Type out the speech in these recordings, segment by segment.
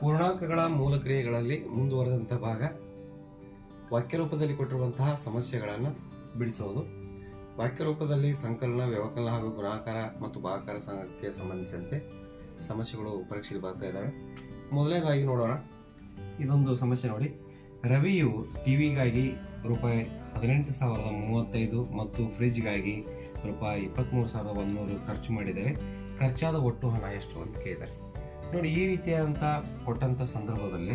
ಪೂರ್ಣಾಂಕಗಳ ಮೂಲ ಕ್ರಿಯೆಗಳಲ್ಲಿ ಮುಂದುವರೆದಂಥ ಭಾಗ ವಾಕ್ಯ ರೂಪದಲ್ಲಿ ಕೊಟ್ಟಿರುವಂತಹ ಸಮಸ್ಯೆಗಳನ್ನು ಬಿಡಿಸೋದು. ವಾಕ್ಯ ರೂಪದಲ್ಲಿ ಸಂಕಲನ ವ್ಯವಕಲನ ಹಾಗೂ ಗುಣಾಕಾರ ಮತ್ತು ಭಾಗಾಕಾರ ಸಂಘಕ್ಕೆ ಸಂಬಂಧಿಸಿದಂತೆ ಸಮಸ್ಯೆಗಳು ಪರೀಕ್ಷೆಗೆ ಬರ್ತಾ ಇದ್ದಾವೆ. ಮೊದಲನೇದಾಗಿ ನೋಡೋಣ. ಇದೊಂದು ಸಮಸ್ಯೆ ನೋಡಿ. ರವಿಯು ಟಿವಿಗಾಗಿ ರೂಪಾಯಿ ಹದಿನೆಂಟು ಸಾವಿರದ ಮೂವತ್ತೈದು ಮತ್ತು ಫ್ರಿಜ್ಗಾಗಿ ರೂಪಾಯಿ ಇಪ್ಪತ್ತ್ಮೂರು ಸಾವಿರದ ಒಂದೂರು ಖರ್ಚು ಮಾಡಿದರೆ ಖರ್ಚಾದ ಒಟ್ಟು ಹಣ ಎಷ್ಟು ಅಂತ ಕೇಳಿದ್ದಾರೆ ನೋಡಿ, ಈ ರೀತಿಯಾದಂಥ ಕೊಟ್ಟಂಥ ಸಂದರ್ಭದಲ್ಲಿ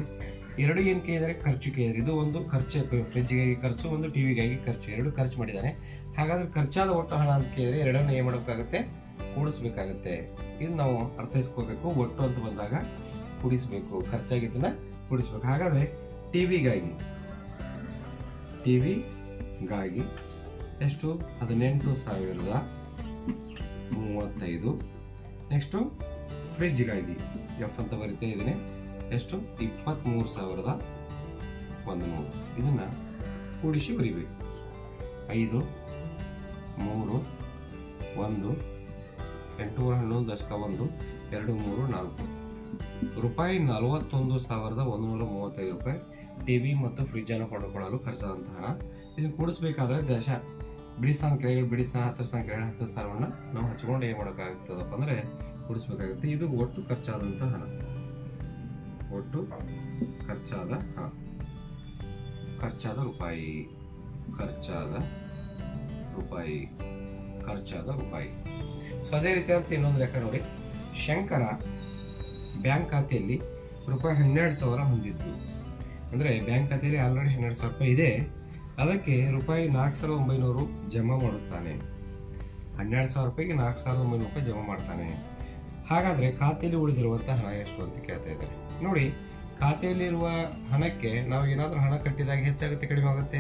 ಎರಡು ಏನು ಕೇಳಿದರೆ ಖರ್ಚು ಕೇಳಿದರೆ ಇದು ಒಂದು ಖರ್ಚು, ಫ್ರಿಜ್ಗಾಗಿ ಖರ್ಚು, ಒಂದು ಟಿವಿಗಾಗಿ ಖರ್ಚು. ಎರಡು ಖರ್ಚು ಮಾಡಿದ್ದಾನೆ ಹಾಗಾದ್ರೆ ಖರ್ಚಾದ ಒಟ್ಟು ಹಣ ಅಂತ ಕೇಳಿದ್ರೆ ಎರಡನ್ನು ಏನು ಮಾಡಬೇಕಾಗುತ್ತೆ? ಕೂಡಿಸ್ಬೇಕಾಗತ್ತೆ. ಇದು ನಾವು ಅರ್ಥೈಸ್ಕೋಬೇಕು. ಒಟ್ಟು ಅಂತ ಬಂದಾಗ ಕೂಡಿಸ್ಬೇಕು. ಖರ್ಚಾಗಿದ್ದನ್ನ ಕೂಡಿಸ್ಬೇಕು. ಹಾಗಾದ್ರೆ ಟಿವಿಗಾಗಿ ಟಿವಿಗಾಗಿ ಎಷ್ಟು? ಹದಿನೆಂಟು ಸಾವಿರದ ಮೂವತ್ತೈದು. ನೆಕ್ಸ್ಟು ಫ್ರಿಜ್ಗಾಗಿ ಎಫ್ ಅಂತ ಬರಿತಾ ಇದ್ದೀನಿ. ಎಷ್ಟು? ಇಪ್ಪತ್ತ್ಮೂರು ಸಾವಿರದ ಒಂದು ನೂರು ಇದನ್ನ ಕೂಡಿಸಿ ಬರಿಬೇಕು. ಐದು, ಮೂರು, ಒಂದು ಎಂಟು ಹನ್ನೊಂದು ದಶಕ ಒಂದು, ಎರಡು, ಮೂರು, ನಾಲ್ಕು. ರೂಪಾಯಿ ನಲವತ್ತೊಂದು ಸಾವಿರದ ಒಂದು ನೂರ ಮೂವತ್ತೈದು ರೂಪಾಯಿ ಟಿ ವಿ ಮತ್ತು ಫ್ರಿಜ್ ಅನ್ನು ಕೊಂಡುಕೊಳ್ಳಲು ಖರ್ಚಾದಂತಹ ಹಣ. ಇದನ್ನು ಕೂಡಿಸ್ಬೇಕಾದ್ರೆ ದಶ ಬಿಡಿಸ್ತಾನ ಕೆಳಗಡೆ ಬಿಡಿ ಸ್ಥಾನ ಹತ್ತು ಸ್ಥಾನ ಕೆಳಗಡೆ ಹತ್ತು ಸ್ಥಾನವನ್ನು ನಾವು ಹಚ್ಕೊಂಡು ಏನು ಮಾಡೋಕ್ಕಾಗ್ತದಪ್ಪ ಅಂದರೆ ಕೂಡಿಸ್ಬೇಕಾಗುತ್ತೆ. ಇದು ಒಟ್ಟು ಖರ್ಚಾದಂತಹ ಹಣ. ಒಟ್ಟು ಖರ್ಚಾದ ಹಣ. ಖರ್ಚಾದ ರೂಪಾಯಿ. ಖರ್ಚಾದ ರೂಪಾಯಿ. ಖರ್ಚಾದ ರೂಪಾಯಿ. ಸೊ ಅದೇ ರೀತಿ ಅಂತ ಇನ್ನೊಂದು ಲೆಕ್ಕ ನೋಡಿ. ಶಂಕರ ಬ್ಯಾಂಕ್ ಖಾತೆಯಲ್ಲಿ ರೂಪಾಯಿ ಹನ್ನೆರಡು ಸಾವಿರ ಹೊಂದಿದ್ದು ಅಂದರೆ ಬ್ಯಾಂಕ್ ಖಾತೆಯಲ್ಲಿ ಆಲ್ರೆಡಿ ಹನ್ನೆರಡು ಸಾವಿರ ರೂಪಾಯಿ ಇದೆ. ಅದಕ್ಕೆ ರೂಪಾಯಿ ನಾಲ್ಕು ಸಾವಿರದ ಒಂಬೈನೂರು ಜಮಾ ಮಾಡುತ್ತಾನೆ. ಹನ್ನೆರಡು ಸಾವಿರ ರೂಪಾಯಿಗೆ ನಾಲ್ಕು ಸಾವಿರದ ಒಂಬೈನೂರು ರೂಪಾಯಿ ಜಮಾ ಮಾಡ್ತಾನೆ. ಹಾಗಾದ್ರೆ ಖಾತೆಯಲ್ಲಿ ಉಳಿದಿರುವಂಥ ಹಣ ಎಷ್ಟು ಅಂತ ಕೇಳ್ತಾ ಇದ್ದಾರೆ. ನೋಡಿ, ಖಾತೆಯಲ್ಲಿರುವ ಹಣಕ್ಕೆ ನಾವು ಏನಾದರೂ ಹಣ ಕಟ್ಟಿದಾಗ ಹೆಚ್ಚಾಗುತ್ತೆ, ಕಡಿಮೆ ಆಗುತ್ತೆ?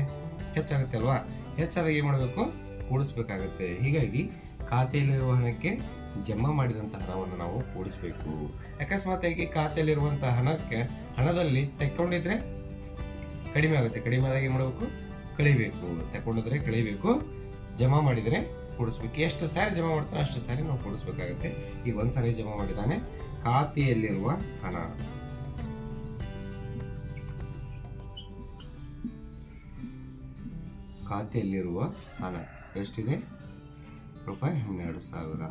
ಹೆಚ್ಚಾಗುತ್ತೆ ಅಲ್ವಾ? ಹೆಚ್ಚಾದಾಗ ಏನು ಮಾಡಬೇಕು? ಕೂಡಿಸ್ಬೇಕಾಗತ್ತೆ. ಹೀಗಾಗಿ ಖಾತೆಯಲ್ಲಿರುವ ಹಣಕ್ಕೆ ಜಮಾ ಮಾಡಿದಂಥ ಹಣವನ್ನು ನಾವು ಕೂಡಿಸ್ಬೇಕು. ಅಕಸ್ಮಾತಾಗಿ ಖಾತೆಯಲ್ಲಿರುವಂಥ ಹಣಕ್ಕೆ, ಹಣದಲ್ಲಿ ತೆಕ್ಕೊಂಡಿದ್ರೆ ಕಡಿಮೆ ಆಗುತ್ತೆ. ಕಡಿಮೆ ಆದಾಗ ಏನು ಮಾಡಬೇಕು? ಕಳಿಬೇಕು. ತಗೊಂಡಿದ್ರೆ ಕಳಿಬೇಕು. ಜಮಾ ಮಾಡಿದರೆ ಕೂಡಿಸ್ಬೇಕು. ಎಷ್ಟು ಸಾರಿ ಜಮಾ ಮಾಡ್ತಾನೆ ಅಷ್ಟು ಸಾರಿ ನಾವು ಕೊಡಿಸ್ಬೇಕಾಗುತ್ತೆ. ಈಗ ಒಂದು ಸಾರಿ ಜಮಾ ಮಾಡಿದ್ದಾನೆ ಖಾತೆಯಲ್ಲಿರುವ ಹಣ. ಖಾತೆಯಲ್ಲಿರುವ ಹಣ. ಎಷ್ಟಿದೆ? ರೂಪಾಯಿ ಹನ್ನೆರಡು ಸಾವಿರ.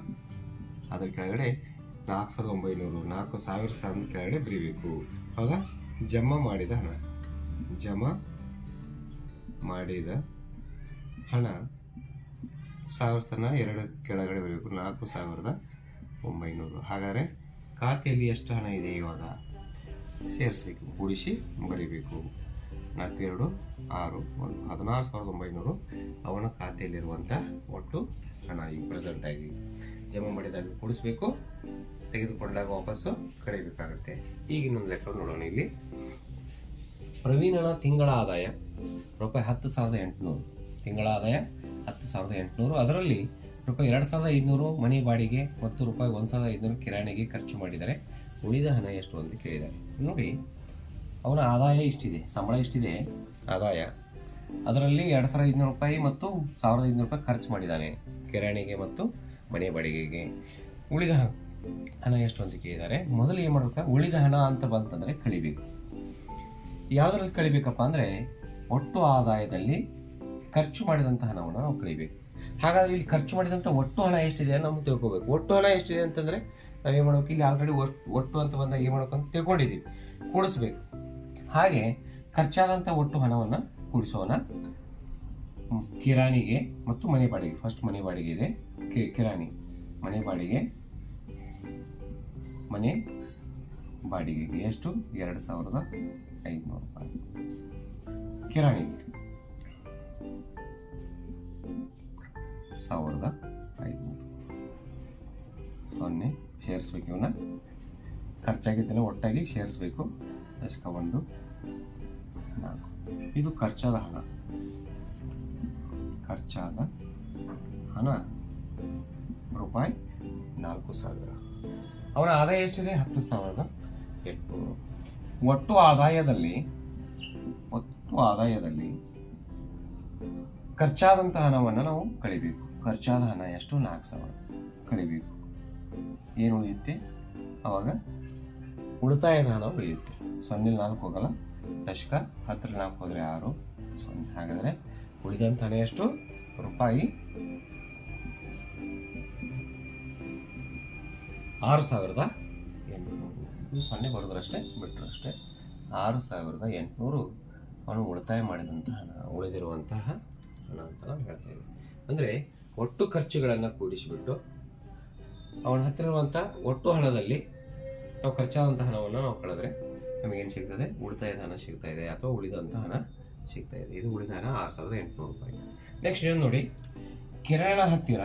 ಅದರ ಕೆಳಗಡೆ ನಾಲ್ಕು ಸಾವಿರದ ಒಂಬೈನೂರು, ನಾಲ್ಕು ಸಾವಿರ ಸಾವಿರದ ಕೆಳಗಡೆ ಬರೀಬೇಕು. ಹೌದಾ? ಜಮಾ ಮಾಡಿದ ಹಣ. ಜಮಾ ಮಾಡಿದ ಹಣ. ಸಾವಿರ ಸ್ಥಾನ ಎರಡು ಕೆಳಗಡೆ ಬರಬೇಕು ನಾಲ್ಕು ಸಾವಿರದ ಒಂಬೈನೂರು. ಹಾಗಾದರೆ ಖಾತೆಯಲ್ಲಿ ಎಷ್ಟು ಹಣ ಇದೆ ಇವಾಗ? ಸೇರಿಸಬೇಕು ಕೂಡಿಸಿ ಬರೀಬೇಕು ನಾಲ್ಕು, ಎರಡು, ಆರು, ಒಂದು, ಹದಿನಾರು ಸಾವಿರದ ಒಂಬೈನೂರು ಅವನ ಖಾತೆಯಲ್ಲಿರುವಂಥ ಒಟ್ಟು ಹಣ ಈಗ ಪ್ರೆಸೆಂಟ್ ಆಗಿ ಜಮಾ ಮಾಡಿದಾಗ ಕೂಡಿಸ್ಬೇಕು ತೆಗೆದುಕೊಂಡಾಗ ವಾಪಸ್ಸು ಕಳಿಬೇಕಾಗುತ್ತೆ. ಈಗ ಇನ್ನೊಂದು ಲೆಕ್ಕ ನೋಡೋಣ ಇಲ್ಲಿ. ಪ್ರವೀಣನ ತಿಂಗಳ ಆದಾಯ, ರೂಪಾಯಿ ಹತ್ತು ಸಾವಿರದ ಎಂಟುನೂರು. ತಿಂಗಳ ಆದಾಯ ಹತ್ತು ಸಾವಿರದ ಎಂಟುನೂರು. ಅದರಲ್ಲಿ ರೂಪಾಯಿ ಎರಡು ಸಾವಿರದ ಐದುನೂರು ಮನೆ ಬಾಡಿಗೆ ಮತ್ತು ರೂಪಾಯಿ ಒಂದು ಸಾವಿರದ ಐದುನೂರು ಕಿರಾಣಿಗೆ ಖರ್ಚು ಮಾಡಿದರೆ ಉಳಿದ ಹಣ ಎಷ್ಟು ಅಂತ ಕೇಳಿದ್ದಾರೆ. ನೋಡಿ, ಅವನ ಆದಾಯ ಇಷ್ಟಿದೆ, ಸಂಬಳ ಇಷ್ಟಿದೆ, ಆದಾಯ. ಅದರಲ್ಲಿ ಎರಡು ಸಾವಿರದ ಐದುನೂರು ರೂಪಾಯಿ ಮತ್ತು ಸಾವಿರದ ಐದುನೂರು ರೂಪಾಯಿ ಖರ್ಚು ಮಾಡಿದ್ದಾನೆ, ಕಿರಾಣಿಗೆ ಮತ್ತು ಮನೆ ಬಾಡಿಗೆಗೆ. ಉಳಿದ ಹಣ ಎಷ್ಟು ಅಂತ ಕೇಳಿದ್ದಾರೆ. ಮೊದಲು ಏನು ಮಾಡ್ಬೇಕು? ಉಳಿದ ಹಣ ಅಂತ ಬಂತಂದರೆ ಕಳಿಬೇಕು. ಯಾವುದ್ರಲ್ಲಿ ಕಳಿಬೇಕಪ್ಪ ಅಂದರೆ, ಒಟ್ಟು ಆದಾಯದಲ್ಲಿ ಖರ್ಚು ಮಾಡಿದಂಥ ಹಣವನ್ನು ನಾವು ಕಳಿಬೇಕು. ಹಾಗಾದ್ರೆ ಇಲ್ಲಿ ಖರ್ಚು ಮಾಡಿದಂಥ ಒಟ್ಟು ಹಣ ಎಷ್ಟಿದೆ ನಾವು ತಿಳ್ಕೊಬೇಕು. ಒಟ್ಟು ಹಣ ಎಷ್ಟಿದೆ ಅಂತಂದರೆ ಏನು ಮಾಡ್ಬೇಕು? ಇಲ್ಲಿ ಆಲ್ರೆಡಿ ಒಟ್ಟು ಅಂತ ಬಂದಾಗ ಏನು ಮಾಡ್ಬೇಕು ಅಂತ ತಿಳ್ಕೊಂಡಿದ್ದೀವಿ. ಕೂಡಿಸ್ಬೇಕು. ಹಾಗೆ ಖರ್ಚಾದಂಥ ಒಟ್ಟು ಹಣವನ್ನು ಕೂಡಿಸೋಣ. ಕಿರಾಣಿಗೆ ಮತ್ತು ಮನೆ ಬಾಡಿಗೆ. ಫಸ್ಟ್ ಮನೆ ಬಾಡಿಗೆ ಇದೆ. ಕಿರಾಣಿ. ಮನೆ ಬಾಡಿಗೆ, ಮನೆ ಬಾಡಿಗೆಗೆ ಎಷ್ಟು? ಎರಡು ಸಾವಿರದ ಐದುನೂರು ರೂಪಾಯಿ. ಕಿರಾಣಿಗೆ ಸಾವಿರದ ಐದುನೂರು. ಸೊನ್ನೆ, ಸೇರಿಸ್ಬೇಕು ಇವನ್ನ ಖರ್ಚಾಗಿದ್ದನ್ನು ಒಟ್ಟಾಗಿ ಸೇರಿಸ್ಬೇಕು. ದಶಕ ಒಂದು ನಾಲ್ಕು. ಇದು ಖರ್ಚಾದ ಹಣ. ಖರ್ಚಾದ ಹಣ. ರೂಪಾಯಿ ನಾಲ್ಕು ಸಾವಿರ. ಅವರ ಆದಾಯ ಎಷ್ಟಿದೆ? ಹತ್ತು ಸಾವಿರದ ಎಂಟುನೂರು. ಒಟ್ಟು ಆದಾಯದಲ್ಲಿ ಒಟ್ಟು ಆದಾಯದಲ್ಲಿ ಖರ್ಚಾದಂತಹ ಹಣವನ್ನು ನಾವು ಕಳಿಬೇಕು. ಖರ್ಚಾದ ಹಣ ಎಷ್ಟು ನಾಲ್ಕು ಸಾವಿರ ಕಳಿಬೇಕು. ಏನು ಉಳಿಯುತ್ತೆ? ಆವಾಗ ಉಳಿತಾಯದ ಹಣ ಉಳಿಯುತ್ತೆ. ಸೊನ್ನೆ ನಾಲ್ಕು ಹೋಗಲ್ಲ. ದಶಕ ಹತ್ತರ ನಾಲ್ಕು ಹೋದರೆ ಆರು. ಸೊನ್ನೆ ಹಾಗಾದರೆ ಉಳಿದಂಥ ಹಣ ಎಷ್ಟು? ರೂಪಾಯಿ ಆರು ಸಾವಿರದ ಎಂಟುನೂರು. ಇದು ಸೊನ್ನೆ ಬರೋದ್ರಷ್ಟೇ ಬಿಟ್ಟರು ಅಷ್ಟೇ ಆರು ಸಾವಿರದ ಎಂಟುನೂರು. ಅವನು ಉಳಿತಾಯ ಮಾಡಿದಂತಹ ಹಣ, ಉಳಿದಿರುವಂತಹ ಹಣ ಅಂತ ನಾವು ಹೇಳ್ತಾ ಇದ್ದೀವಿ. ಅಂದರೆ ಒಟ್ಟು ಖರ್ಚುಗಳನ್ನು ಕೂಡಿಸಿಬಿಟ್ಟು ಅವನ ಹತ್ತಿರ ಇರುವಂಥ ಒಟ್ಟು ಹಣದಲ್ಲಿ ನಾವು ಖರ್ಚಾದಂಥ ಹಣವನ್ನು ನಾವು ಕಳೆದ್ರೆ ನಮಗೇನು ಸಿಗ್ತದೆ? ಉಳಿತಾಯದ ಹಣ ಸಿಗ್ತಾ ಇದೆ ಅಥವಾ ಉಳಿದಂಥ ಹಣ ಸಿಗ್ತಾ ಇದೆ. ಇದು ಉಳಿದ ಹಣ ಆರು ಸಾವಿರದ ಎಂಟುನೂರು ರೂಪಾಯಿ. ನೆಕ್ಸ್ಟ್ ಏನು ನೋಡಿ ಕಿರಣ ಹತ್ತಿರ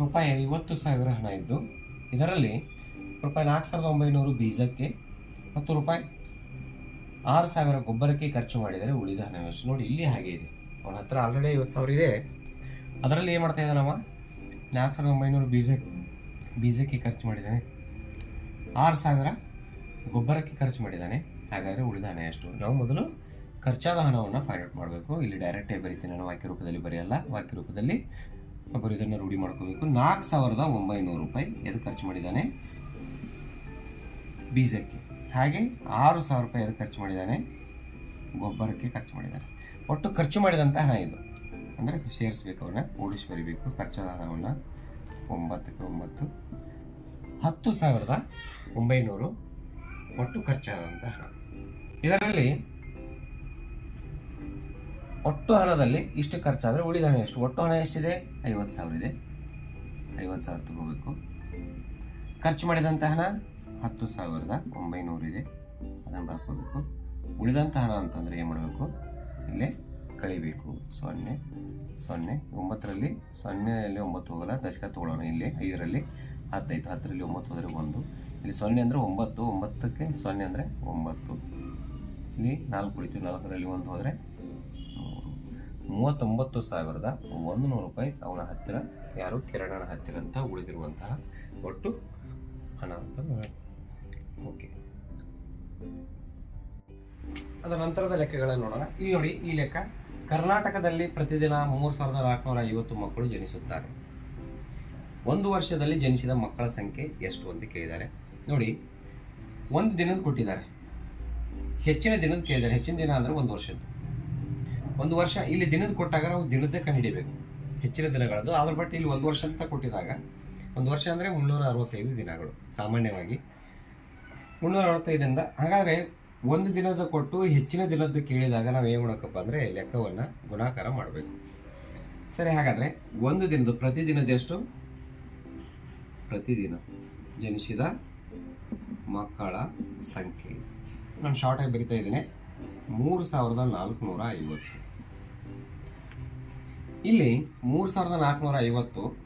ರೂಪಾಯಿ ಐವತ್ತು ಸಾವಿರ ಹಣ ಇದ್ದು, ಇದರಲ್ಲಿ ರೂಪಾಯಿ ನಾಲ್ಕು ಸಾವಿರದ ಒಂಬೈನೂರು ಬೀಜಕ್ಕೆ ಮತ್ತು ರೂಪಾಯಿ ಆರು ಸಾವಿರ ಗೊಬ್ಬರಕ್ಕೆ ಖರ್ಚು ಮಾಡಿದರೆ ಉಳಿದ ಹಣ ಎಷ್ಟು ನೋಡಿ, ಇಲ್ಲಿ ಹಾಗೆ ಇದೆ. ಅವನ ಹತ್ರ ಆಲ್ರೆಡಿ ಐವತ್ತು ಸಾವಿರ ಇದೆ. ಅದರಲ್ಲಿ ಏನು ಮಾಡ್ತಾ ಇದ್ದಾನವ? ನಾಲ್ಕು ಸಾವಿರದ ಒಂಬೈನೂರು ಬೀಜ ಬೀಜಕ್ಕೆ ಖರ್ಚು ಮಾಡಿದ್ದಾನೆ ಆರು ಸಾವಿರ ಗೊಬ್ಬರಕ್ಕೆ ಖರ್ಚು ಮಾಡಿದ್ದಾನೆ ಹಾಗಾದರೆ ಉಳಿದಾನೆ ಎಷ್ಟು? ನಾವು ಮೊದಲು ಖರ್ಚಾದ ಹಣವನ್ನು ಫೈಂಡ್ ಔಟ್ ಮಾಡಬೇಕು. ಇಲ್ಲಿ ಡೈರೆಕ್ಟಾಗಿ ಬರೀತೀನಿ ನಾನು, ವಾಕ್ಯ ರೂಪದಲ್ಲಿ ಬರೆಯಲ್ಲ. ವಾಕ್ಯ ರೂಪದಲ್ಲಿ ಒಬ್ಬರು ಇದನ್ನು ರೂಢಿ ಮಾಡ್ಕೋಬೇಕು. ನಾಲ್ಕು ಸಾವಿರದ ಒಂಬೈನೂರು ರೂಪಾಯಿ ಎದು ಖರ್ಚು ಮಾಡಿದ್ದಾನೆ ಬೀಜಕ್ಕೆ. ಹಾಗೆ ಆರು ಸಾವಿರ ರೂಪಾಯಿ ಎದು ಖರ್ಚು ಮಾಡಿದ್ದಾನೆ ಗೊಬ್ಬರಕ್ಕೆ ಖರ್ಚು ಮಾಡಿದ್ದಾನೆ ಒಟ್ಟು ಖರ್ಚು ಮಾಡಿದಂಥ ಹಣ ಇದು. ಅಂದರೆ ಸೇರಿಸ್ಬೇಕು ಅವನ್ನ ಓಡಿಸಿ ಬರಿಬೇಕು ಖರ್ಚಾದ ಹಣವನ್ನ ಒಂಬತ್ತಕ್ಕೆ ಒಂಬತ್ತು. ಹತ್ತು ಸಾವಿರದ ಒಂಬೈನೂರು ಒಟ್ಟು ಖರ್ಚಾದಂಥ ಹಣ. ಇದರಲ್ಲಿ ಒಟ್ಟು ಹಣದಲ್ಲಿ ಇಷ್ಟು ಖರ್ಚಾದರೆ ಉಳಿದ ಹಣ ಎಷ್ಟು? ಒಟ್ಟು ಹಣ ಎಷ್ಟಿದೆ? ಐವತ್ತು ಸಾವಿರ ಇದೆ. ಐವತ್ತು ಸಾವಿರ ತಗೋಬೇಕು. ಖರ್ಚು ಮಾಡಿದಂಥ ಹಣ ಹತ್ತು ಸಾವಿರದ ಒಂಬೈನೂರು ಇದೆ. ಅದನ್ನು ಬರ್ಕೋಬೇಕು. ಉಳಿದಂಥ ಹಣ ಅಂತಂದರೆ ಏನು ಮಾಡಬೇಕು? ಇಲ್ಲೇ ಕಳಿಬೇಕು ಸೊನ್ನೆ ಸೊನ್ನೆ, ಒಂಬತ್ತರಲ್ಲಿ ಸೊನ್ನೆಯಲ್ಲಿ ಒಂಬತ್ತು ಹೋಗಲ್ಲ, ದಶಕ ತೊಗೊಳ್ಳೋಣ ಇಲ್ಲಿ, ಐದರಲ್ಲಿ ಹತ್ತೈತು ಹತ್ತರಲ್ಲಿ ಒಂಬತ್ತು ಹೋದರೆ ಒಂದು. ಇಲ್ಲಿ ಸೊನ್ನೆ ಅಂದರೆ ಒಂಬತ್ತು, ಒಂಬತ್ತಕ್ಕೆ ಸೊನ್ನೆ ಅಂದರೆ ಒಂಬತ್ತು. ಇಲ್ಲಿ ನಾಲ್ಕು ಉಳಿತು ನಾಲ್ಕರಲ್ಲಿ ಒಂದು ಹೋದರೆ ಮೂವತ್ತೊಂಬತ್ತು ಸಾವಿರದ ಒಂದು ನೂರು ರೂಪಾಯಿ ಅವನ ಹತ್ತಿರ, ಯಾರು ಕಿರಣನ ಹತ್ತಿರ ಅಂತ ಉಳಿದಿರುವಂತಹ ಒಟ್ಟು ಹಣ ಅಂತ ಓಕೆ. ಅದರ ನಂತರದ ಲೆಕ್ಕಗಳನ್ನು ನೋಡೋಣ. ಇಲ್ಲಿ ನೋಡಿ, ಈ ಲೆಕ್ಕ ಕರ್ನಾಟಕದಲ್ಲಿ ಪ್ರತಿದಿನ ಮೂರು ಸಾವಿರದ ನಾಲ್ಕುನೂರ ಐವತ್ತು ಮಕ್ಕಳು ಜನಿಸುತ್ತಾರೆ. ಒಂದು ವರ್ಷದಲ್ಲಿ ಜನಿಸಿದ ಮಕ್ಕಳ ಸಂಖ್ಯೆ ಎಷ್ಟು ಅಂತ ಕೇಳಿದ್ದಾರೆ. ನೋಡಿ, ಒಂದು ದಿನದ ಕೊಟ್ಟಿದ್ದಾರೆ. ಹೆಚ್ಚಿನ ದಿನದ ಕೇಳಿದ್ದಾರೆ. ಹೆಚ್ಚಿನ ದಿನ ಅಂದರೆ ಒಂದು ವರ್ಷದ್ದು. ಒಂದು ವರ್ಷ ಇಲ್ಲಿ ದಿನದ ಕೊಟ್ಟಾಗ ನಾವು ದಿನದ್ದೇ ಕಂಡುಹಿಡಿಬೇಕು ಹೆಚ್ಚಿನ ದಿನಗಳದ್ದು. ಅದ್ರ ಬಟ್ ಇಲ್ಲಿ ಒಂದು ವರ್ಷ ಅಂತ ಕೊಟ್ಟಿದಾಗ, ಒಂದು ವರ್ಷ ಅಂದರೆ ಮುನ್ನೂರ ಅರವತ್ತೈದು ದಿನಗಳು, ಸಾಮಾನ್ಯವಾಗಿ ಮುನ್ನೂರ ಅರವತ್ತೈದರಿಂದ ಹಾಗಾದರೆ ಒಂದು ದಿನದ ಕೊಟ್ಟು ಹೆಚ್ಚಿನ ದಿನದ್ದು ಕೇಳಿದಾಗ ನಾವು ಏನು ಮಾಡಬೇಕಪ್ಪ ಅಂದರೆ ಲೆಕ್ಕವನ್ನು ಗುಣಾಕಾರ ಮಾಡಬೇಕು. ಸರಿ, ಹಾಗಾದರೆ ಒಂದು ದಿನದ್ದು ಪ್ರತಿದಿನದ ಎಷ್ಟು? ಪ್ರತಿದಿನ. ಜನಿಸಿದ ಮಕ್ಕಳ ಸಂಖ್ಯೆ. ನಾನು ಶಾರ್ಟಾಗಿ ಬರಿತಾ ಇದ್ದೀನಿ. ಮೂರು ಸಾವಿರದ ನಾಲ್ಕುನೂರ ಐವತ್ತು. ಇಲ್ಲಿ ಮೂರು ಸಾವಿರದ ನಾಲ್ಕುನೂರ ಐವತ್ತು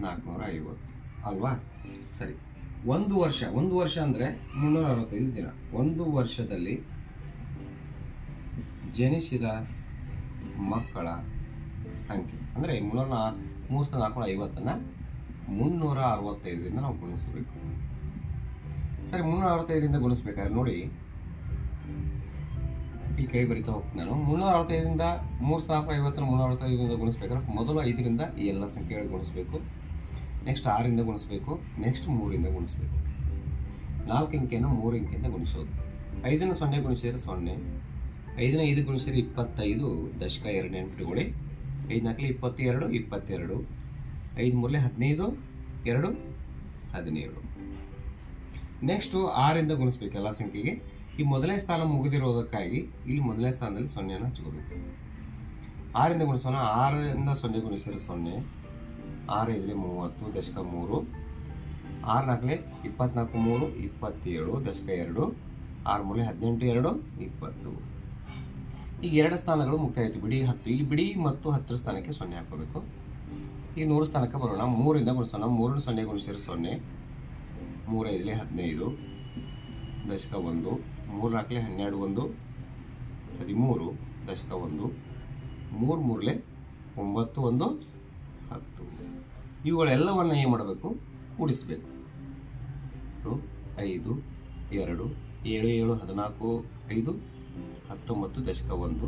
ನಾಲ್ಕುನೂರ ಐವತ್ತು. ಅಲ್ವಾ? ಸರಿ. ಒಂದು ವರ್ಷ ಒಂದು ವರ್ಷ ಅಂದರೆ ಮುನ್ನೂರ ಅರವತ್ತೈದು ದಿನ. ಒಂದು ವರ್ಷದಲ್ಲಿ ಜನಿಸಿದ ಮಕ್ಕಳ ಸಂಖ್ಯೆ. ಅಂದರೆ ಮುನ್ನೂರ ಮೂರು ಸಾವಿರದ ನಾಲ್ಕುನೂರ ಐವತ್ತನ್ನು ಮುನ್ನೂರ ಅರವತ್ತೈದರಿಂದ ನಾವು ಗುಣಿಸಬೇಕು. ಸರಿ ಮುನ್ನೂರ ಅರವತ್ತೈದರಿಂದ ಗುಣಿಸ್ಬೇಕಾದ್ರೆ ನೋಡಿ, ಈ ಕೈ ಬರಿತಾ ಹೋಗ್ತೀನಿ ನಾನು. ಮುನ್ನೂರ ಅರವತ್ತೈದರಿಂದ ಮೂರು ಸಾವಿರದ ಐವತ್ತರ ಮುನ್ನೂರ ಅರವತ್ತೈದರಿಂದ ಗುಣಿಸ್ಬೇಕಾದ್ರೆ ಮೊದಲು ಐದರಿಂದ ಈ ಎಲ್ಲ ಸಂಖ್ಯೆಗಳು ಗುಣಿಸ್ಬೇಕು. ನೆಕ್ಸ್ಟ್ ಆರಿಂದ ಗುಣಿಸ್ಬೇಕು ನೆಕ್ಸ್ಟ್ ಮೂರಿಂದ ಗುಣಿಸ್ಬೇಕು. ನಾಲ್ಕು ಅಂಕೆಯನ್ನು ಮೂರು ಅಂಕೆಯಿಂದ ಗುಣಿಸೋದು. ಐದನ್ನು ಸೊನ್ನೆ ಗುಣಿಸಿದರೆ ಸೊನ್ನೆ. ಐದನ ಐದು ಗುಣಿಸಿದರೆ ಇಪ್ಪತ್ತೈದು, ದಶಕ ಎರಡು ನೆನ್ಪಿಟ್ಕೊಳ್ಳಿ ಐದು ನಾಲ್ಕಲಿ ಇಪ್ಪತ್ತೆರಡು ಇಪ್ಪತ್ತೆರಡು. ಐದು ಮೂರಲೆ ಹದಿನೈದು, ಎರಡು, ಹದಿನೇಳು. ನೆಕ್ಸ್ಟು ಆರಿಂದ ಗುಣಿಸ್ಬೇಕು ಎಲ್ಲ ಸಂಖ್ಯೆಗೆ. ಈ ಮೊದಲನೇ ಸ್ಥಾನ ಮುಗಿದಿರೋದಕ್ಕಾಗಿ ಇಲ್ಲಿ ಮೊದಲನೇ ಸ್ಥಾನದಲ್ಲಿ ಸೊನ್ನೆಯನ್ನು ಹಚ್ಕೋಬೇಕು. ಆರಿಂದ ಗುಣಿಸೋಣ, ಆರರಿಂದ ಸೊನ್ನೆ ಗುಣಿಸಿದ್ರೆ ಸೊನ್ನೆ. ಆರು ಇಲ್ಲಿ ಮೂವತ್ತು, ದಶಕ ಮೂರು. ಆರು ಇಪ್ಪತ್ನಾಲ್ಕು ಮೂರು, ಇಪ್ಪತ್ತೇಳು, ದಶಕ ಎರಡು. ಆರು ಮೂಲೆ ಹದಿನೆಂಟು, ಎರಡು, ಇಪ್ಪತ್ತು. ಈಗ ಎರಡು ಸ್ಥಾನಗಳು ಮುಖ್ಯ ಆಯಿತು ಬಿಡಿ, ಹತ್ತು. ಇಲ್ಲಿ ಬಿಡಿ ಮತ್ತು ಹತ್ತರ ಸ್ಥಾನಕ್ಕೆ ಸೊನ್ನೆ ಹಾಕೋಬೇಕು ಈಗ ನೂರು ಸ್ಥಾನಕ್ಕೆ ಬರೋಣ. ಮೂರಿಂದ ಗುಣಿಸೋಣ. ಮೂರನ್ನು ಸೊನ್ನೆ ಗುಣಿಸಿದ್ರೆ ಸೊನ್ನೆ. ಮೂರೈದಲೇ ಹದಿನೈದು. ದಶಕ ಒಂದು. ಮೂರು ನಾಲ್ಕಲೆ ಹನ್ನೆರಡು ಒಂದು. ಹದಿಮೂರು. ದಶಕ ಒಂದು. ಮೂರು ಮೂರಲೆ ಒಂಬತ್ತು ಒಂದು. ಹತ್ತು. ಇವುಗಳೆಲ್ಲವನ್ನು ಏನು ಮಾಡಬೇಕು? ಕೂಡಿಸಬೇಕು. ಐದು, ಎರಡು, ಏಳು ಏಳು, ಹದಿನಾಲ್ಕು, ಐದು, ಹತ್ತೊಂಬತ್ತು ದಶಕ ಒಂದು.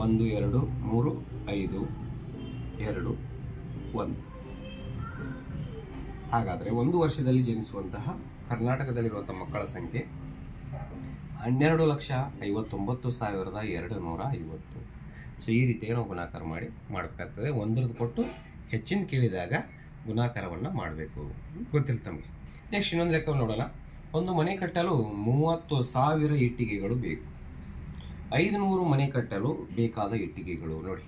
ಒಂದು, ಎರಡು, ಮೂರು, ಐದು, ಎರಡು, ಒಂದು. ಹಾಗಾದರೆ ಒಂದು ವರ್ಷದಲ್ಲಿ ಜನಿಸುವಂತಹ ಕರ್ನಾಟಕದಲ್ಲಿರುವಂಥ ಮಕ್ಕಳ ಸಂಖ್ಯೆ ಹನ್ನೆರಡು ಲಕ್ಷ ಐವತ್ತೊಂಬತ್ತು ಸಾವಿರದ ಎರಡು ನೂರ ಐವತ್ತು. ಸೊ ಈ ರೀತಿಯಾಗಿ ನಾವು ಗುಣಾಕಾರ ಮಾಡಿ, ಮಾಡಬೇಕಾಗ್ತದೆ. ಒಂದರದ್ದು ಕೊಟ್ಟು ಹೆಚ್ಚಿನ ಕೇಳಿದಾಗ ಗುಣಾಕಾರವನ್ನು ಮಾಡಬೇಕು. ಗೊತ್ತಿಲ್ಲ ತಮಗೆ. ನೆಕ್ಸ್ಟ್ ಇನ್ನೊಂದು ಲೆಕ್ಕ ನೋಡೋಣ. ಒಂದು ಮನೆ ಕಟ್ಟಲು ಮೂವತ್ತು ಸಾವಿರ ಇಟ್ಟಿಗೆಗಳು ಬೇಕು. ಐದು ನೂರು ಮನೆ ಕಟ್ಟಲು ಬೇಕಾದ ಇಟ್ಟಿಗೆಗಳು ನೋಡಿ.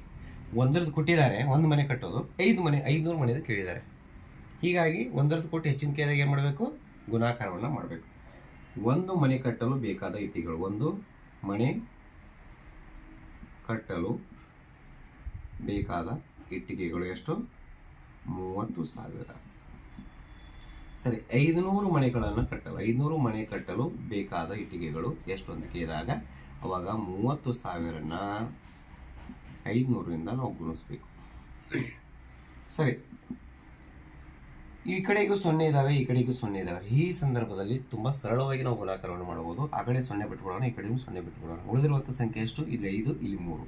ಒಂದರದ್ದು ಕೊಟ್ಟಿದ್ದಾರೆ, ಒಂದು ಮನೆ ಕಟ್ಟೋದು. ಐದು ಮನೆ, ಐದುನೂರು ಮನೆದು ಕೇಳಿದ್ದಾರೆ. ಹೀಗಾಗಿ ಒಂದರದ್ದು ಕೊಟ್ಟು ಹೆಚ್ಚಿನ ಕೇಳಿದಾಗ ಏನು ಮಾಡಬೇಕು? ಗುಣಾಕಾರವನ್ನು ಮಾಡಬೇಕು. ಒಂದು ಮನೆ ಕಟ್ಟಲು ಬೇಕಾದ ಇಟ್ಟಿಗೆಗಳು. ಒಂದು ಮನೆ ಕಟ್ಟಲು ಬೇಕಾದ ಇಟ್ಟಿಗೆಗಳು ಎಷ್ಟು? ಮೂವತ್ತು ಸಾವಿರ. ಸರಿ, ಐದುನೂರು ಮನೆಗಳನ್ನು ಕಟ್ಟಲು, ಐದುನೂರು ಮನೆ ಕಟ್ಟಲು ಬೇಕಾದ ಇಟ್ಟಿಗೆಗಳು ಎಷ್ಟು ಅಂತ ಕೇಳಿದಾಗ, ಅವಾಗ ಮೂವತ್ತು ಸಾವಿರನ ಐದುನೂರರಿಂದ ನಾವು ಗುಣಿಸ್ಬೇಕು. ಸರಿ, ಈ ಕಡೆಗೂ ಸೊನ್ನೆ ಇದ್ದಾವೆ ಈ ಕಡೆಗೂ ಸೊನ್ನೆ ಇದ್ದಾವೆ ಈ ಸಂದರ್ಭದಲ್ಲಿ ತುಂಬ ಸರಳವಾಗಿ ನಾವು ಗುಣಾಕಾರವನ್ನು ಮಾಡಬಹುದು. ಆ ಕಡೆ ಸೊನ್ನೆ ಬಿಟ್ಟುಕೊಳ್ಳೋಣ ಈ ಕಡೆಗೂ ಸೊನ್ನೆ ಬಿಟ್ಟುಕೊಳ್ಳೋಣ ಉಳಿದಿರುವಂಥ ಸಂಖ್ಯೆ ಎಷ್ಟು? ಇಲ್ಲಿ ಐದು, ಇಲ್ಲಿ ಮೂರು.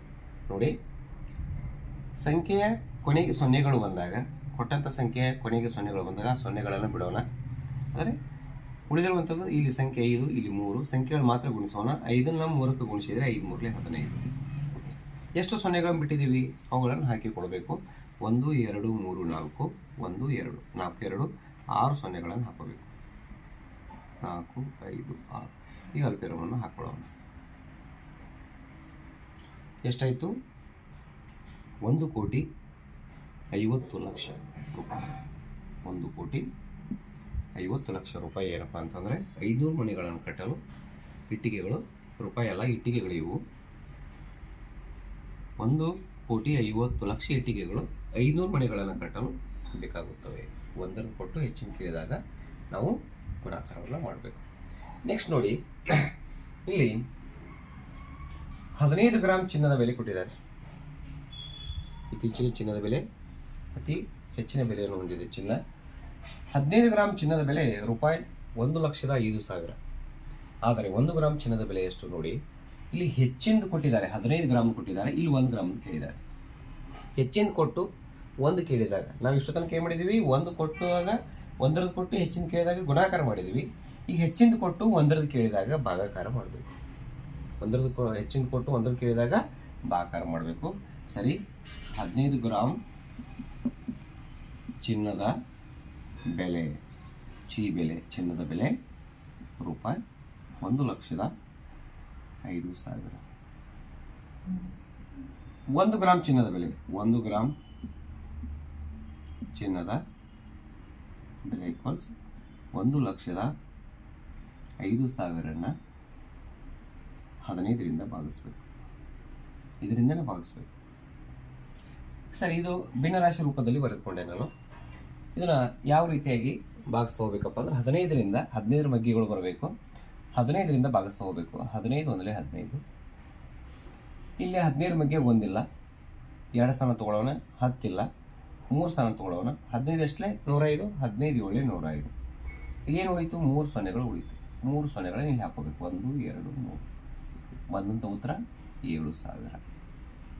ನೋಡಿ. ಸಂಖ್ಯೆಯ ಕೊನೆಗೆ ಸೊನ್ನೆಗಳು ಬಂದಾಗ, ಕೊಟ್ಟಂಥ ಸಂಖ್ಯೆಯ ಕೊನೆಗೆ ಸೊನ್ನೆಗಳು ಬಂದಾಗ ಸೊನ್ನೆಗಳನ್ನು ಬಿಡೋಣ. ಅಂದರೆ ಉಳಿದಿರುವಂಥದ್ದು ಇಲ್ಲಿ ಸಂಖ್ಯೆ ಐದು, ಇಲ್ಲಿ ಮೂರು, ಸಂಖ್ಯೆಗಳು ಮಾತ್ರ ಗುಣಿಸೋಣ. ಐದನ್ನ ಮೂರಕ್ಕೆ ಗುಣಿಸಿದರೆ ಐದು ಮೂರಲೆ ಹದಿನೈದು. ಎಷ್ಟು ಸೊನ್ನೆಗಳನ್ನು ಬಿಟ್ಟಿದ್ದೀವಿ? ಅವುಗಳನ್ನು ಹಾಕಿಕೊಡಬೇಕು ಒಂದು, ಎರಡು, ಮೂರು, ನಾಲ್ಕು, ಒಂದು, ಎರಡು, ನಾಲ್ಕು, ಎರಡು, ಆರು ಸೊನ್ನೆಗಳನ್ನು ಹಾಕಬೇಕು. ನಾಲ್ಕು, ಐದು, ಆರು. ಈಗ ಅಲ್ಪೇರವನ್ನು ಹಾಕೊಳ್ಳೋಣ ಎಷ್ಟಾಯಿತು? ಒಂದು ಕೋಟಿ ಐವತ್ತು ಲಕ್ಷ ರೂಪಾಯಿ. ಒಂದು ಕೋಟಿ ಐವತ್ತು ಲಕ್ಷ ರೂಪಾಯಿ ಏನಪ್ಪ ಅಂತಂದರೆ ಐನೂರು ಮನೆಗಳನ್ನು ಕಟ್ಟಲು ಇಟ್ಟಿಗೆಗಳು, ರೂಪಾಯಿ ಅಲ್ಲ ಇಟ್ಟಿಗೆಗಳು ಇವು. ಒಂದು ಕೋಟಿ ಐವತ್ತು ಲಕ್ಷ ಇಟ್ಟಿಗೆಗಳು ಐನೂರು ಮನೆಗಳನ್ನು ಕಟ್ಟಲು ಬೇಕಾಗುತ್ತವೆ. ಒಂದರ ಕೊಟ್ಟು ಹೆಚ್ಚಿನ ಕೇಳಿದಾಗ ನಾವು ಗುಣಾಕಾರವನ್ನು ಮಾಡಬೇಕು. ನೆಕ್ಸ್ಟ್ ನೋಡಿ, ಇಲ್ಲಿ ಹದಿನೈದು ಗ್ರಾಮ್ ಚಿನ್ನದ ಬೆಲೆ ಕೊಟ್ಟಿದ್ದಾರೆ. ಇತ್ತೀಚೆಗೆ ಚಿನ್ನದ ಬೆಲೆ ಅತಿ ಹೆಚ್ಚಿನ ಬೆಲೆಯನ್ನು ಹೊಂದಿದೆ ಚಿನ್ನ. ಹದಿನೈದು ಗ್ರಾಮ್ ಚಿನ್ನದ ಬೆಲೆ ರೂಪಾಯಿ ಒಂದು ಲಕ್ಷದ ಐದು ಸಾವಿರ. ಆದರೆ ಒಂದು ಗ್ರಾಮ್ ಚಿನ್ನದ ಬೆಲೆ ಎಷ್ಟು ನೋಡಿ, ಇಲ್ಲಿ ಹೆಚ್ಚಿಂದು ಕೊಟ್ಟಿದ್ದಾರೆ, ಹದಿನೈದು ಗ್ರಾಮ್ ಕೊಟ್ಟಿದ್ದಾರೆ, ಇಲ್ಲಿ ಒಂದು ಗ್ರಾಮ್ ಕೇಳಿದ್ದಾರೆ. ಹೆಚ್ಚಿಂದ ಕೊಟ್ಟು ಒಂದು ಕೇಳಿದಾಗ, ನಾವು ಇಷ್ಟು ತನಕ ಏನು ಮಾಡಿದ್ದೀವಿ ಒಂದು ಕೊಟ್ಟುವಾಗ ಒಂದರದ್ದು ಕೊಟ್ಟು ಹೆಚ್ಚಿನ ಕೇಳಿದಾಗ ಗುಣಾಕಾರ ಮಾಡಿದ್ದೀವಿ ಈಗ ಹೆಚ್ಚಿಂದ ಕೊಟ್ಟು ಒಂದರದ್ದು ಕೇಳಿದಾಗ ಭಾಗಾಕಾರ ಮಾಡಬೇಕು. ಒಂದರದ್ದು ಹೆಚ್ಚಿಂದ ಕೊಟ್ಟು ಒಂದರದ್ದು ಕೇಳಿದಾಗ ಭಾಗಾಕಾರ ಮಾಡಬೇಕು. ಸರಿ, ಹದಿನೈದು ಗ್ರಾಮ್ ಚಿನ್ನದ ಬೆಲೆ, ಚಿ ಬೆಲೆ, ಚಿನ್ನದ ಬೆಲೆ ರೂಪಾಯಿ ಒಂದು ಲಕ್ಷದ ಐದು ಸಾವಿರ. ಒಂದು ಗ್ರಾಮ್ ಚಿನ್ನದ ಬೆಲೆ, ಒಂದು ಗ್ರಾಮ್ ಚಿನ್ನದ ಬೆಲೆ ಈಕ್ವಲ್ಸ್ ಒಂದು ಲಕ್ಷದ ಐದು ಸಾವಿರನ ಹದಿನೈದರಿಂದ ಭಾಗಿಸ್ಬೇಕು. ಇದರಿಂದನೇ ಭಾಗಿಸ್ಬೇಕು. ಸರ್, ಇದು ಭಿನ್ನರಾಶಿ ರೂಪದಲ್ಲಿ ಬರೆದುಕೊಂಡೆ ನಾನು. ಇದನ್ನ ಯಾವ ರೀತಿಯಾಗಿ ಭಾಗಿಸ್ತಾ ಹೋಗ್ಬೇಕಪ್ಪ ಅಂದ್ರೆ ಹದಿನೈದರಿಂದ ಹದಿನೈದರ ಮಗ್ಗಿಗಳು ಬರಬೇಕು. ಹದಿನೈದರಿಂದ ಭಾಗಿಸ್ತಾ ಹೋಗ್ಬೇಕು. ಹದಿನೈದು ಅಂದರೆ ಹದಿನೈದು. ಇಲ್ಲಿ ಹದಿನೈದು ಮಗ್ಗೆ ಒಂದಿಲ್ಲ. ಎರಡು ಸ್ಥಾನ ತೊಗೊಳ್ಳೋಣ, ಹತ್ತಿಲ್ಲ. ಮೂರು ಸ್ಥಾನ ತೊಗೊಳ್ಳೋಣ, ಹದಿನೈದು ಎಷ್ಟಲೇ ನೂರೈದು, ಹದಿನೈದು ಏಳೇ ನೂರೈದು. ಏನು ಉಳಿತು? ಮೂರು ಸೊನ್ನೆಗಳು ಉಳಿತು. ಮೂರು ಸೊನ್ನೆಗಳನ್ನ ಇಲ್ಲಿ ಹಾಕೋಬೇಕು. ಒಂದು, ಎರಡು, ಮೂರು. ಬಂದಂಥ ಉತ್ತರ ಏಳು ಸಾವಿರ.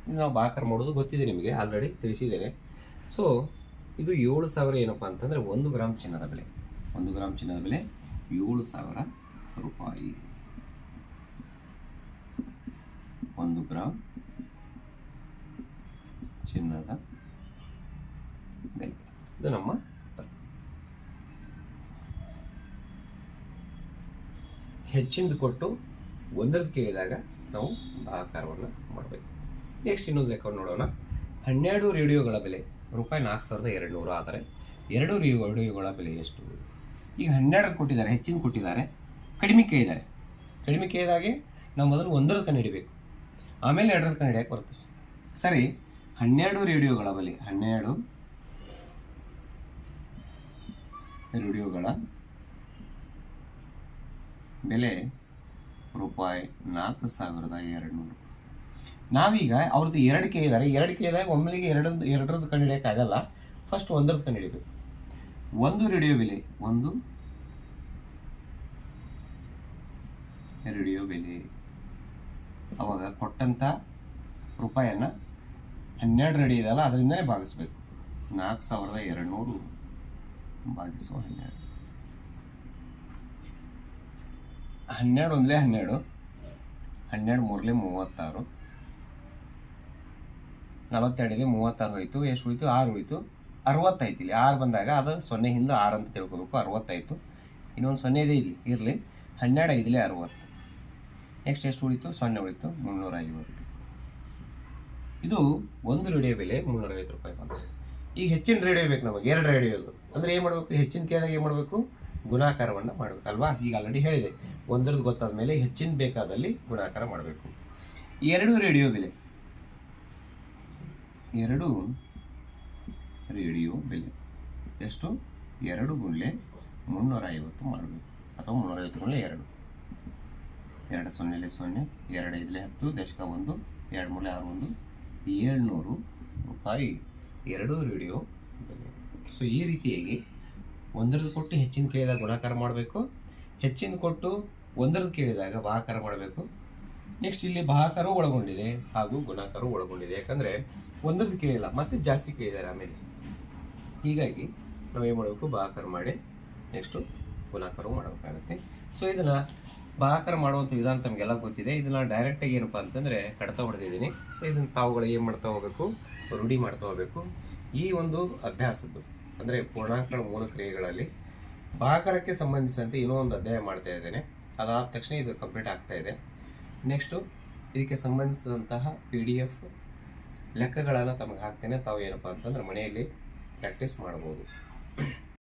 ನಾವು ಬಾಕರ್ ಮಾಡೋದು ಗೊತ್ತಿದೆ ನಿಮಗೆ ಆಲ್ರೆಡಿ ತಿಳಿಸಿದ್ದೇನೆ. ಸೊ ಇದು ಏಳು ಸಾವಿರ ಏನಪ್ಪ ಅಂತಂದರೆ ಒಂದು ಗ್ರಾಮ್ ಚಿನ್ನದ ಬೆಲೆ. ಒಂದು ಗ್ರಾಮ್ ಚಿನ್ನದ ಬೆಲೆ ಏಳು ಸಾವಿರ ರೂಪಾಯಿ. ಒಂದು ಗ್ರಾಮ್ ಚಿನ್ನದ ಬೆಲೆ. ಇದು ನಮ್ಮ. ಹೆಚ್ಚಿಂದು ಕೊಟ್ಟು ಒಂದರದ್ದು ಕೇಳಿದಾಗ ನಾವು ಆಕಾರವನ್ನು ಮಾಡಬೇಕು. ನೆಕ್ಸ್ಟ್ ಇನ್ನೊಂದು ರೆಕಾರ್ಡ್ ನೋಡೋಣ. ಹನ್ನೆರಡು ರೇಡಿಯೋಗಳ ಬೆಲೆ ರೂಪಾಯಿ ನಾಲ್ಕು ಸಾವಿರದ ಎರಡು ನೂರು ಆದರೆ ಎರಡು ರೇಡಿಯೋಗಳ ಬೆಲೆ ಎಷ್ಟು? ಈಗ ಹನ್ನೆರಡು ಕೊಟ್ಟಿದ್ದಾರೆ ಹೆಚ್ಚಿನ ಕೊಟ್ಟಿದ್ದಾರೆ, ಕಡಿಮೆ ಕೇಳಿದ್ದಾರೆ. ಕಡಿಮೆ ಕೇಳಿದಾಗೆ ನಾವು ಮೊದಲು ಒಂದರದ್ದು ಕಂಡು ಹಿಡಿಬೇಕು. ಆಮೇಲೆ ಎರಡರದ್ದು ಕಂಡು ಬರುತ್ತೆ? ಸರಿ, ಹನ್ನೆರಡು ರೇಡಿಯೋಗಳ ಬೆಲೆ, ಹನ್ನೆರಡು ರೇಡಿಯೋಗಳ ಬೆಲೆ ರೂಪಾಯಿ ನಾಲ್ಕು ಸಾವಿರದ ಎರಡು ನೂರು ನಾವೀಗ ಅವ್ರದ್ದು ಎರಡು ಕೆ ಇದ್ದಾರೆ ಎರಡು ಕೆ ಇದ್ದಾಗ ಒಮ್ಮೆಲಿಗೆ ಎರಡೊಂದು, ಎರಡರದ್ದು ಕಂಡು ಹಿಡಿಯೋಕ್ಕಾಗಲ್ಲ ಫಸ್ಟ್ ಒಂದರದ್ದು ಕಂಡು ಹಿಡಿಬೇಕು. ಒಂದು ರೇಡಿಯೋ ಬೆಲೆ, ಒಂದು ರೇಡಿಯೋ ಬೆಲೆ. ಅವಾಗ ಕೊಟ್ಟಂಥ ರೂಪಾಯಿಯನ್ನು ಹನ್ನೆರಡು ರೆಡಿ ಇದೆಯಲ್ಲ ಅದರಿಂದನೇ ಭಾಗಿಸ್ಬೇಕು. ನಾಲ್ಕು ಸಾವಿರದ ಎರಡುನೂರು ಭಾಗಿಸುವ ಭಾಗಿಸು ಹನ್ನೆರಡು. ಹನ್ನೆರಡು ಒಂದಲೇ ಹನ್ನೆರಡು. ಹನ್ನೆರಡು ಮೂರಲೇ ಮೂವತ್ತಾರು. ನಲವತ್ತೆರಡಿಗೆ ಮೂವತ್ತಾರು ಹೋಯಿತು ಎಷ್ಟು ಉಳಿತು, ಆರು ಉಳಿತು ಅರವತ್ತೈತಿ ಇಲ್ಲಿ ಆರು ಬಂದಾಗ ಅದು ಸೊನ್ನೆ ಹಿಂದೆ ಆರು ಅಂತ ತಿಳ್ಕೊಬೇಕು ಅರವತ್ತಾಯ್ತು ಇನ್ನೊಂದು ಸೊನ್ನೆ ಇದೆ ಇಲ್ಲಿ, ಇರಲಿ. ಹನ್ನೆರಡು ಐದಲೇ ಅರವತ್ತು. ನೆಕ್ಸ್ಟ್ ಎಷ್ಟು ಉಳಿತು? ಸೊನ್ನೆ ಉಳಿತು ಮುನ್ನೂರ ಐವತ್ತು ಇದು ಒಂದು ರೇಡಿಯೋ ಬೆಲೆ ಮುನ್ನೂರೈವತ್ತು ರೂಪಾಯಿ ಬಂತು. ಈಗ ಹೆಚ್ಚಿನ ರೇಡಿಯೋ ಬೇಕು ನಮಗೆ, ಎರಡು ರೇಡಿಯೋ ಇದು ಅಂದರೆ ಏನು ಮಾಡಬೇಕು? ಹೆಚ್ಚಿನ ಕೇಳಿದಾಗ ಏನು ಮಾಡಬೇಕು? ಗುಣಾಕಾರವನ್ನು ಮಾಡಬೇಕು, ಅಲ್ವಾ? ಈಗ ಆಲ್ರೆಡಿ ಹೇಳಿದೆ. ಒಂದರದ್ದು ಗೊತ್ತಾದ ಮೇಲೆ ಹೆಚ್ಚಿನ ಬೇಕಾದಲ್ಲಿ ಗುಣಾಕಾರ ಮಾಡಬೇಕು. ಎರಡು ರೇಡಿಯೋ ಬೆಲೆ. ಎರಡು ರೇಡಿಯೋ ಬೆಲೆ. ಎಷ್ಟು? ಎರಡು ಗುಂಡ್ಲೆ ಮುನ್ನೂರ ಐವತ್ತು ಮಾಡಬೇಕು. ಅಥವಾ ಮುನ್ನೂರೈವತ್ತು ಗುಂಡ್ಲೆ ಎರಡು. ಎರಡು ಸೊನ್ನೆಲೆ ಸೊನ್ನೆ, ಎರಡು ಐದಲೆ ಹತ್ತು, ದಶಕ ಒಂದು, ಎರಡು ಮೂಲೆ ಆರು ಒಂದು, ಏಳ್ನೂರು ರೂಪಾಯಿ ಎರಡು ರೇಡಿಯೋ ಬೆಲೆ. ಸೊ, ಈ ರೀತಿಯಾಗಿ ಒಂದರದ್ದು ಕೊಟ್ಟು ಹೆಚ್ಚಿನ ಕೇಳಿದಾಗ ಗುಣಾಕಾರ ಮಾಡಬೇಕು. ಹೆಚ್ಚಿನ ಕೊಟ್ಟು ಒಂದರದ್ದು ಕೇಳಿದಾಗ ಭಾಗಾಕಾರ ಮಾಡಬೇಕು. ನೆಕ್ಸ್ಟ್ ಇಲ್ಲಿ ಭಾಗಕರು ಒಳಗೊಂಡಿದೆ ಹಾಗೂ ಗುಣಾಕಾರ ಒಳಗೊಂಡಿದೆ. ಯಾಕಂದ್ರೆ ಒಂದರದ್ದು ಕೇಳಿಲ್ಲ, ಮತ್ತೆ ಜಾಸ್ತಿ ಕೇಳಿದ್ದಾರೆ ಆಮೇಲೆ. ಹೀಗಾಗಿ ನಾವು ಏನು ಮಾಡಬೇಕು? ಭಾಗಾಕಾರ ಮಾಡಿ ನೆಕ್ಸ್ಟು ಗುಣಾಕಾರ ಮಾಡಬೇಕಾಗತ್ತೆ. ಸೊ ಇದನ್ನು ಭಾಗಕರ ಮಾಡುವಂಥ ವಿಧಾನ ತಮಗೆಲ್ಲ ಗೊತ್ತಿದೆ. ಇದನ್ನ ಡೈರೆಕ್ಟಾಗಿ ಏನಪ್ಪ ಅಂತಂದರೆ ಕಡತ ಹೊಡೆದಿದ್ದೀನಿ. ಸೊ ಇದನ್ನು ತಾವುಗಳು ಏನು ಮಾಡ್ತಾ ಹೋಗಬೇಕು? ರೂಢಿ ಮಾಡ್ತಾ ಹೋಗಬೇಕು. ಈ ಒಂದು ಅಭ್ಯಾಸದ್ದು, ಅಂದರೆ ಪೂರ್ಣಾಂಕಗಳ ಮೂಲ ಕ್ರಿಯೆಗಳಲ್ಲಿ ಭಾಗಾಕಾರಕ್ಕೆ ಸಂಬಂಧಿಸಿದಂತೆ ಇನ್ನೂ ಒಂದು ಅಧ್ಯಾಯ ಮಾಡ್ತಾ ಇದ್ದೇನೆ. ಅದಾದ ತಕ್ಷಣ ಇದು ಕಂಪ್ಲೀಟ್ ಆಗ್ತಾ ಇದೆ. ನೆಕ್ಸ್ಟು ಇದಕ್ಕೆ ಸಂಬಂಧಿಸಿದಂತಹ ಪಿ ಡಿ ಎಫ್ ಲೆಕ್ಕಗಳನ್ನು ತಮಗೆ ಹಾಕ್ತೇನೆ. ತಾವು ಏನಪ್ಪ ಅಂತಂದ್ರೆ ಮನೆಯಲ್ಲಿ ಪ್ರಾಕ್ಟೀಸ್ ಮಾಡ್ಬೋದು.